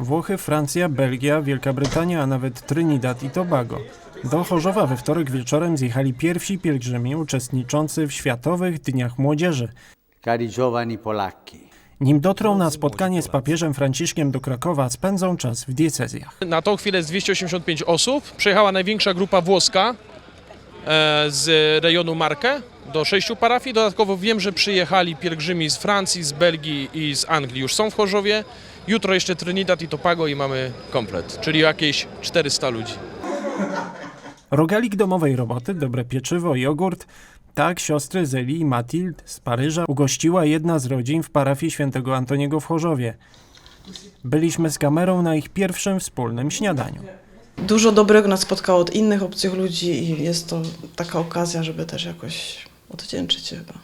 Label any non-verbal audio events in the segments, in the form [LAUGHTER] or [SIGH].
Włochy, Francja, Belgia, Wielka Brytania, a nawet Trinidad i Tobago. Do Chorzowa we wtorek wieczorem zjechali pierwsi pielgrzymi uczestniczący w Światowych Dniach Młodzieży. Cari giovani polacchi, Nim dotrą na spotkanie z papieżem Franciszkiem do Krakowa, spędzą czas w diecezjach. Na tą chwilę jest 285 osób. Przyjechała największa grupa włoska e, z rejonu Markę do sześciu parafii. Dodatkowo wiem, że przyjechali pielgrzymi z Francji, z Belgii i z Anglii. Już są w Chorzowie. Jutro jeszcze Trinidad i Tobago i mamy komplet, czyli jakieś 400 ludzi. Rogalik domowej roboty, dobre pieczywo, jogurt. Tak siostry Zeli i Matild z Paryża ugościła jedna z rodzin w parafii świętego Antoniego w Chorzowie. Byliśmy z kamerą na ich pierwszym wspólnym śniadaniu. Dużo dobrego nas spotkało od innych obcych ludzi i jest to taka okazja, żeby też jakoś odwdzięczyć chyba.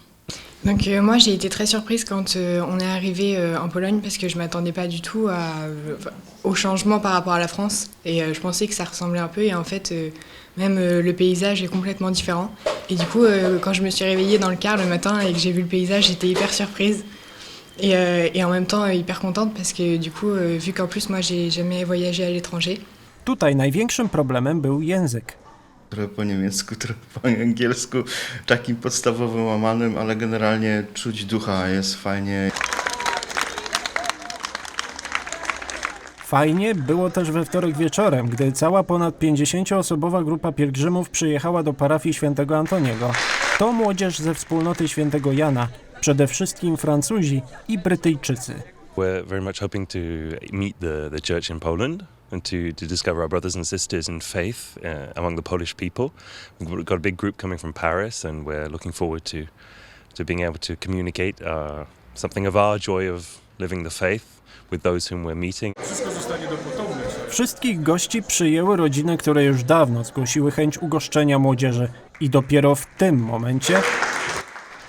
Donc euh, moi j'ai été très surprise quand euh, on est arrivé euh, en Pologne parce que je m'attendais pas du tout à, euh, au changement par rapport à la France. Et euh, je pensais que ça ressemblait un peu. Et en fait euh, même euh, le paysage est complètement différent. Et du coup euh, quand je me suis réveillée dans le car le matin et que j'ai vu le paysage j'étais hyper surprise. Et, euh, et en même temps euh, hyper contente parce que du coup euh, vu qu'en plus moi j'ai jamais voyagé à l'étranger. Tutaj największym problemem był język. Trochę po niemiecku, [LAUGHS] trochę po angielsku, takim podstawowym łamanym, ale generalnie czuć ducha, jest fajnie. Fajnie było też we wtorek wieczorem, gdy cała ponad 50-osobowa grupa pielgrzymów przyjechała do parafii świętego Antoniego. To młodzież ze wspólnoty świętego Jana, przede wszystkim Francuzi i Brytyjczycy. We're very much hoping to meet the, the church in Poland and to, to discover our brothers and sisters in faith uh, among the Polish people. We've got a big group coming from Paris, and we're looking forward to, to being able to communicate uh, something of our joy of living the faith with those whom we're meeting. Wszystkich gości przyjęły rodziny, które już dawno zgłosiły chęć ugoszczenia młodzieży. I dopiero w tym momencie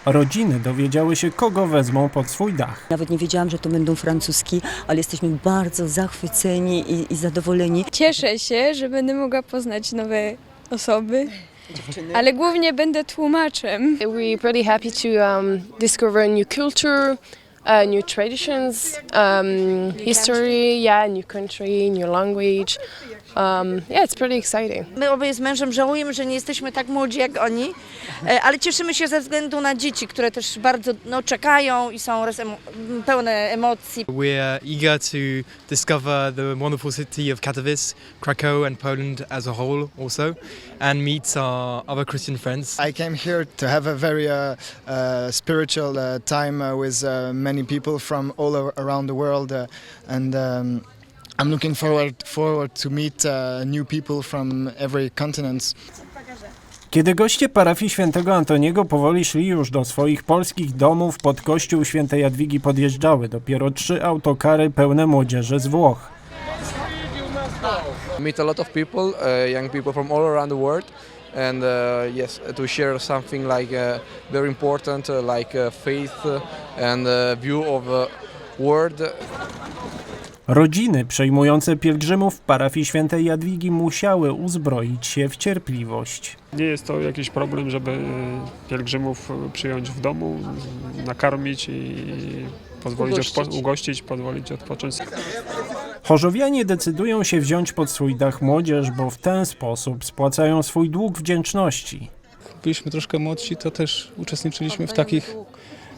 rodziny dowiedziały się, kogo wezmą pod swój dach. Nawet nie wiedziałam, że to będą francuski, ale jesteśmy bardzo zachwyceni i, i zadowoleni. Cieszę się, że będę mogła poznać nowe osoby, ale głównie będę tłumaczem. We're really happy to um, discover new culture, uh, new traditions, um, history, yeah, new country, new language. Um, yeah, it's pretty exciting. My obie z mężem żałujemy, że nie jesteśmy tak młodzi jak oni, ale cieszymy się ze względu na dzieci, które też bardzo no, czekają i są pełne emocji. We're eager to discover the wonderful city of Katowice, Krakow, and Poland as a whole, also, and meet our other Christian friends. I came here to have a very uh, uh, spiritual uh, time uh, with uh, many people from all ar- around the world, uh, and um, I'm looking forward forward to meet uh, new people from every continent. Kiedy goście parafii świętego Antoniego powoli szli już do swoich polskich domów pod kościół świętej Jadwigi podjeżdżały dopiero trzy autokary pełne młodzieży z Włoch. meet a lot of people, uh, young people from all around the world, and uh, yes, to share something like uh, very important, uh, like uh, faith uh, and uh, view of uh, world. Rodziny przejmujące pielgrzymów w parafii świętej Jadwigi musiały uzbroić się w cierpliwość. Nie jest to jakiś problem, żeby pielgrzymów przyjąć w domu, nakarmić i pozwolić Ugościć. Odpo- ugościć, pozwolić odpocząć. Chorzowianie decydują się wziąć pod swój dach młodzież, bo w ten sposób spłacają swój dług wdzięczności. Byliśmy troszkę młodsi, to też uczestniczyliśmy w takich,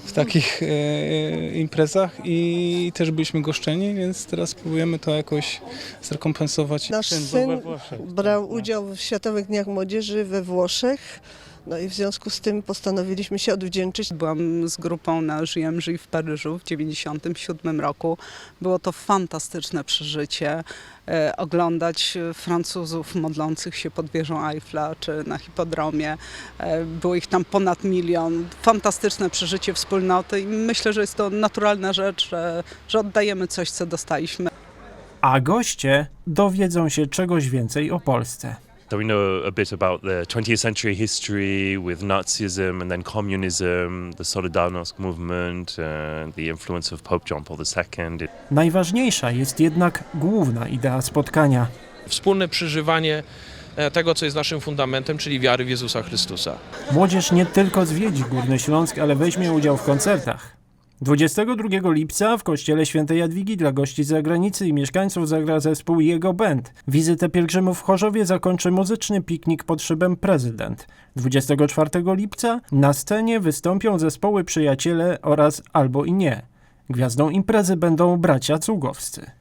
w takich e, imprezach i też byliśmy goszczeni, więc teraz spróbujemy to jakoś zrekompensować. Nasz syn brał udział w Światowych Dniach Młodzieży we Włoszech. No i w związku z tym postanowiliśmy się odwdzięczyć. Byłam z grupą na Żyjem Żyj w Paryżu w 1997 roku. Było to fantastyczne przeżycie. E, oglądać Francuzów modlących się pod wieżą Eiffla czy na hipodromie. E, było ich tam ponad milion. Fantastyczne przeżycie wspólnoty i myślę, że jest to naturalna rzecz, że, że oddajemy coś, co dostaliśmy. A goście dowiedzą się czegoś więcej o Polsce. So we know a bit about the 20th century history with Nazism and then communism, the Solidarność movement, uh, the influence of Pope John Paul II. Najważniejsza jest jednak główna idea spotkania. Wspólne przeżywanie e, tego, co jest naszym fundamentem, czyli wiary w Jezusa Chrystusa. Młodzież nie tylko zwiedzi Górny Śląsk, ale weźmie udział w koncertach. 22 lipca w kościele świętej Jadwigi dla gości z zagranicy i mieszkańców zagra zespół Jego Band. Wizytę pielgrzymów w Chorzowie zakończy muzyczny piknik pod szybem Prezydent. 24 lipca na scenie wystąpią zespoły Przyjaciele oraz Albo i Nie. Gwiazdą imprezy będą bracia Cugowscy.